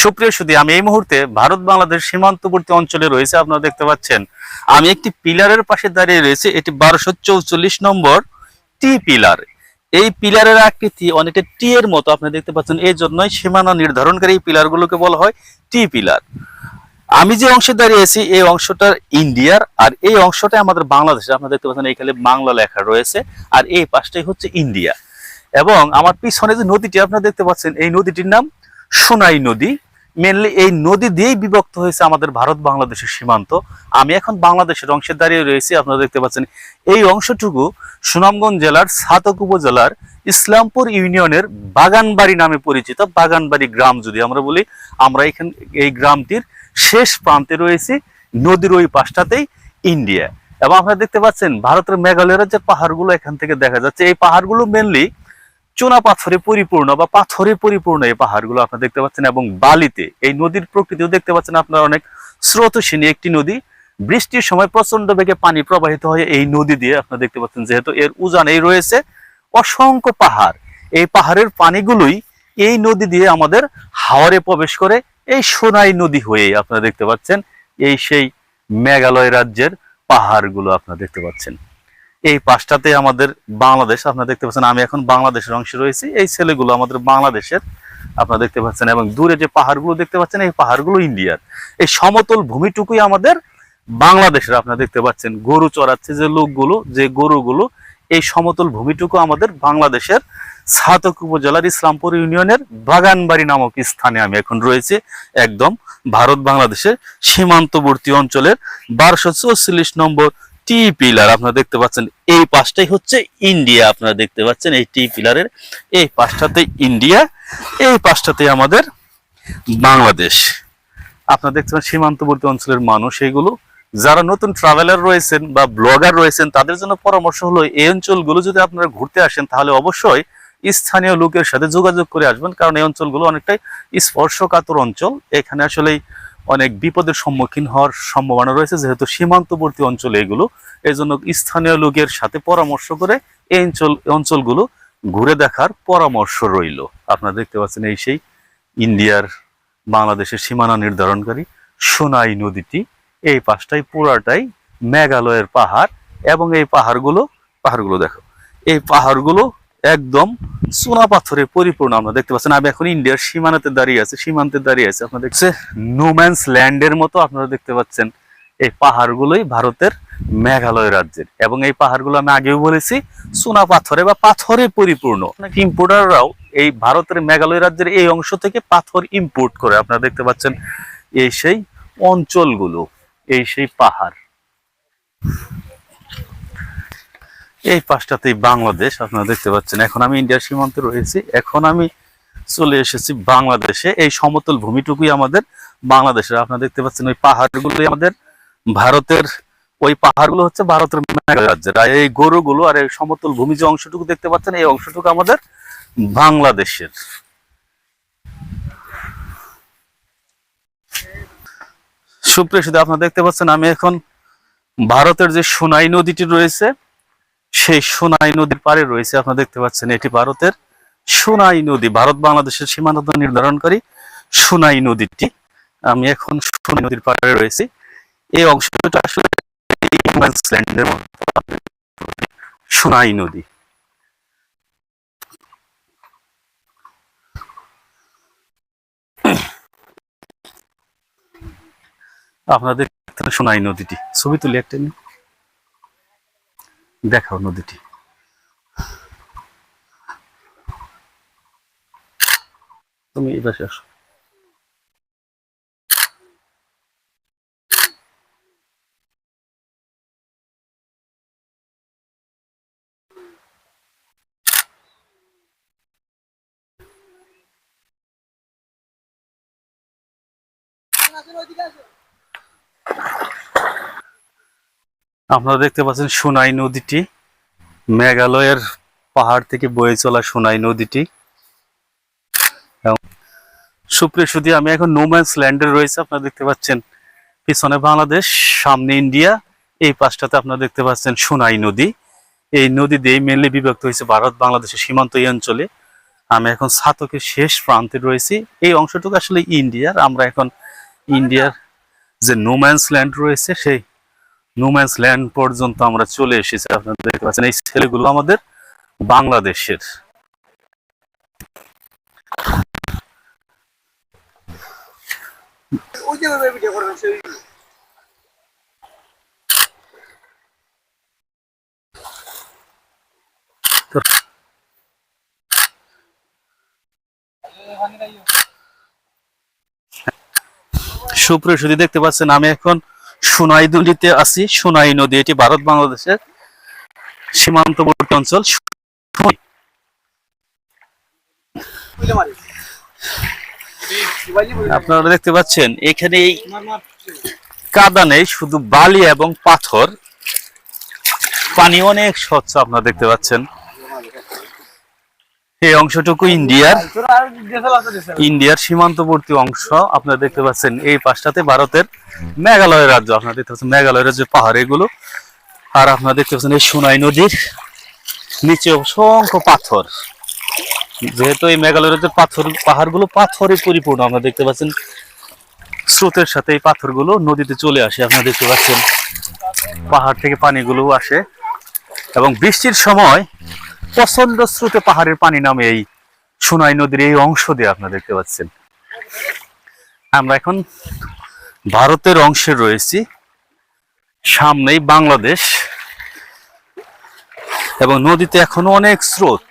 সুপ্রিয় সুদী, আমি এই মুহূর্তে ভারত বাংলাদেশ সীমান্তবর্তী অঞ্চলে রয়েছে। আপনারা দেখতে পাচ্ছেন, আমি একটি পিলারের পাশে দাঁড়িয়ে রয়েছে। এটি বারোশো চৌচল্লিশ নম্বর টি পিলার। এই পিলারের আকৃতি অনেকটা টি এর মতো, আপনি দেখতে পাচ্ছেন। এই জন্যই সীমানা নির্ধারণকারী এই পিলারগুলোকে বলা হয় টি পিলার। আমি যে অংশে দাঁড়িয়েছি এই অংশটা ইন্ডিয়ার, আর এই অংশটা আমাদের বাংলাদেশে। আপনারা দেখতে পাচ্ছেন, এখানে বাংলা লেখা রয়েছে, আর এই পাশটাই হচ্ছে ইন্ডিয়া। এবং আমার পিছনে যে নদীটি, আপনারা দেখতে পাচ্ছেন, এই নদীটির নাম সোনাই নদী। মেনলি এই নদী দিয়েই বিভক্ত হয়েছে আমাদের ভারত বাংলাদেশের সীমান্ত। আমি এখন বাংলাদেশের অংশে দাঁড়িয়ে রয়েছি, আপনারা দেখতে পাচ্ছেন। এই অংশটুকু সুনামগঞ্জ জেলার সাতক উপজেলার ইসলামপুর ইউনিয়নের বাগানবাড়ি নামে পরিচিত বাগানবাড়ি গ্রাম যদি আমরা বলি, আমরা এখান, এই গ্রামটির শেষ প্রান্তে রয়েছি, নদীর ওই পাশটাতেই ইন্ডিয়া। এবং আপনারা দেখতে পাচ্ছেন, ভারতের মেঘালয়ের যে পাহাড়গুলো এখান থেকে দেখা যাচ্ছে। এই পাহাড়গুলো মেনলি চুনা পাথরে পরিপূর্ণ বা পাথরে পরিপূর্ণ এই পাহাড়গুলো আপনারা দেখতে পাচ্ছেন এবং বালিতে, এই নদীর প্রকৃতিও দেখতে পাচ্ছেন আপনারা অনেক স্রোতসীনী একটি নদী। বৃষ্টির সময় প্রচণ্ড বেগে পানি প্রবাহিত হয় এই নদী দিয়ে আপনারা দেখতে পাচ্ছেন যেহেতু এর উজানেই রয়েছে অসংখ্য পাহাড়। এই পাহাড়ের পানিগুলোই এই নদী দিয়ে আমাদের হাওরে প্রবেশ করে এই সোনাই নদী হয়ে আপনারা দেখতে পাচ্ছেন। এই সেই মেঘালয় রাজ্যের পাহাড়গুলো আপনারা দেখতে পাচ্ছেন। এই পাশটাতে আমাদের বাংলাদেশ, আপনারা দেখতে পাচ্ছেন আমি এখন বাংলাদেশের অংশে রয়েছি। এই ছেলেগুলো আমাদের বাংলাদেশের, আপনারা দেখতে পাচ্ছেন, এবং দূরে যে পাহাড়গুলো দেখতে পাচ্ছেন, এই পাহাড়গুলো ইন্ডিয়ার। এই সমতল ভূমিটুকুই আমাদের বাংলাদেশের, আপনারা দেখতে পাচ্ছেন, গরু চড়াচ্ছে যে লোকগুলো, যে গরুগুলো, এই সমতল ভূমিটুকু আমাদের বাংলাদেশের ছাতক উপজেলার ইসলামপুর ইউনিয়নের বাগানবাড়ি নামক স্থানে আমি এখন রয়েছে। একদম ভারত বাংলাদেশের সীমান্তবর্তী অঞ্চলের বারোশো নম্বর টি পিলার। আপনারা দেখতে পাচ্ছেন, এই পাশটাই হচ্ছে ইন্ডিয়া। আপনারা দেখতে পাচ্ছেন এই টি পিলারের এই পাশটাতে ইন্ডিয়া, এই পাশটাতে আমাদের বাংলাদেশ। আপনারা দেখতে পাচ্ছেন, সীমান্তবর্তী অঞ্চলের মানুষ এগুলো। যারা নতুন ট্রাভেলার রয়েছেন বা ব্লগার রয়েছেন, তাদের জন্য পরামর্শ হলো, এই অঞ্চলগুলো যদি আপনারা ঘুরতে আসেন, তাহলে অবশ্যই স্থানীয় লোকের সাথে যোগাযোগ করে আসবেন। কারণ এই অঞ্চলগুলো অনেকটাই স্পর্শকাতর অঞ্চল। এখানে আসলেই অনেক বিপদের সম্মুখীন হওয়ার সম্ভাবনা রয়েছে, যেহেতু সীমান্তবর্তী অঞ্চলে এগুলো। এই জন্য স্থানীয় লোকের সাথে পরামর্শ করে এই অঞ্চল অঞ্চলগুলো ঘুরে দেখার পরামর্শ রইল। আপনারা দেখতে পাচ্ছেন এই সেই ইন্ডিয়ার বাংলাদেশের সীমানা নির্ধারণকারী সোনাই নদীটি। এই পাশটাই পুরাটাই মেঘালয়ের পাহাড় এবং এই পাহাড়গুলো পাহাড়গুলো দেখো, এই পাহাড়গুলো একদম সোনা পাথরে পরিপূর্ণ আমরা দেখতে পাচ্ছেন। আমি এখন ইন্ডিয়ার সীমানাতে দাঁড়িয়ে আছে, সীমান্তে দাঁড়িয়ে আছে। আপনারা দেখছে নোম্যান্স ল্যান্ডের মতো আপনারা দেখতে পাচ্ছেন এই পাহাড়গুলোই ভারতের মেঘালয় রাজ্যের। এবং এই পাহাড়গুলো আমি আগেও বলেছি, সোনা পাথরে বা পাথরে পরিপূর্ণ। ইম্পোর্টাররাও এই ভারতের মেঘালয় রাজ্যের এই অংশ থেকে পাথর ইম্পোর্ট করে আপনারা দেখতে পাচ্ছেন এই সেই অঞ্চলগুলো, এই সেই পাহাড়। এই পাশটাতেই বাংলাদেশ, আপনারা দেখতে পাচ্ছেন। এখন আমি ইন্ডিয়ার সীমান্তে রয়েছি। এখন আমি চলে এসেছি বাংলাদেশে। এই সমতল ভূমিটুকুই আমাদের বাংলাদেশের। আপনারা দেখতে পাচ্ছেন ওই পাহাড়গুলোই আমাদের ভারতের, ওই পাহাড়গুলো হচ্ছে ভারতের মেঘালয় রাজ্যের আর এই গরুগুলো আর এই সমতল ভূমি যে অংশটুকু দেখতে পাচ্ছেন, এই অংশটুকু আমাদের বাংলাদেশের। সুপ্রিয় আপনারা দেখতে পাচ্ছেন, আমি এখন ভারতের যে সোনাই নদীটি রয়েছে সেই সোনাই নদীর পাড়ে রয়েছে, আপনারা দেখতে পাচ্ছেন এটি ভারতের সোনাই নদী। ভারত বাংলাদেশের সীমান্ত নির্ধারণকারী সোনাই নদীটি। আমি এখন সোনাই নদীর পাড়ে রয়েছি। এই অংশটা আসলে সোনাই নদী। আপনাদের সোনাই নদীটি। ছবি তুলি একটা নিয়ে। দেখাও নদীটি তুমি এই পাশে আসো আপনারা দেখতে পাচ্ছেন সোনাই নদীটি। মেঘালয়ের পাহাড় থেকে বয়ে চলা সোনাই নদীটি। সুপ্রিয় সুদী আমি এখন নোম্যান্স ল্যান্ডে রয়েছে। আপনারা দেখতে পাচ্ছেন পিছনে বাংলাদেশ, সামনে ইন্ডিয়া। এই পাশটাতে আপনারা দেখতে পাচ্ছেন সোনাই নদী। এই নদী দিয়ে মেনলি বিভক্ত হয়েছে ভারত, বাংলাদেশের সীমান্ত এই অঞ্চলে। আমি এখন সাতকের শেষ প্রান্তে রয়েছি। এই অংশটুকু আসলে ইন্ডিয়ার। আমরা এখন ইন্ডিয়ার যে নোম্যান্স ল্যান্ড রয়েছে, সেই নোম্যান্স ল্যান্ড পর্যন্ত আমরা চলে এসেছি। আপনারা দেখতে পাচ্ছেন এই ছেলেগুলো আমাদের বাংলাদেশের। সুপ্রিয় সুদী দেখতে পাচ্ছেন আমি এখন সোনাই নদীতে আছি, সোনাই নদী, এটি ভারত বাংলাদেশের সীমান্তবর্তী অঞ্চল। আপনারা দেখতে পাচ্ছেন, এখানে এই কাদা নেই শুধু বালি এবং পাথর। পানি অনেক স্বচ্ছ, আপনারা দেখতে পাচ্ছেন। এই অংশটুকু ইন্ডিয়ার। ইন্ডিয়ার সীমান্তবর্তী অংশ। আপনারা দেখতে পাচ্ছেন এই পাশটাতে ভারতের মেঘালয় রাজ্য। আপনারা দেখতে পাচ্ছেন মেঘালয় রাজ্যের পাহাড় এগুলো। আর আপনারা দেখতে পাচ্ছেন এই সোনাই নদীর নিচে অসংখ্য পাথর। যেহেতু এই মেঘালয় রাজ্যের পাথর পাহাড়গুলো পাথরে পরিপূর্ণ। আপনারা দেখতে পাচ্ছেন স্রোতের সাথে এই পাথরগুলো নদীতে চলে আসে। আপনারা দেখতে পাচ্ছেন পাহাড় থেকে পানিগুলো আসে। এবং বৃষ্টির সময় প্রচণ্ড স্রোতে পাহাড়ের পানি নামে এই সোনাই নদীর এই অংশ দিয়ে আপনারা দেখতে পাচ্ছেন। আমরা এখন ভারতের অংশে রয়েছি। সামনেই বাংলাদেশ এবং নদীতে এখনও অনেক স্রোত।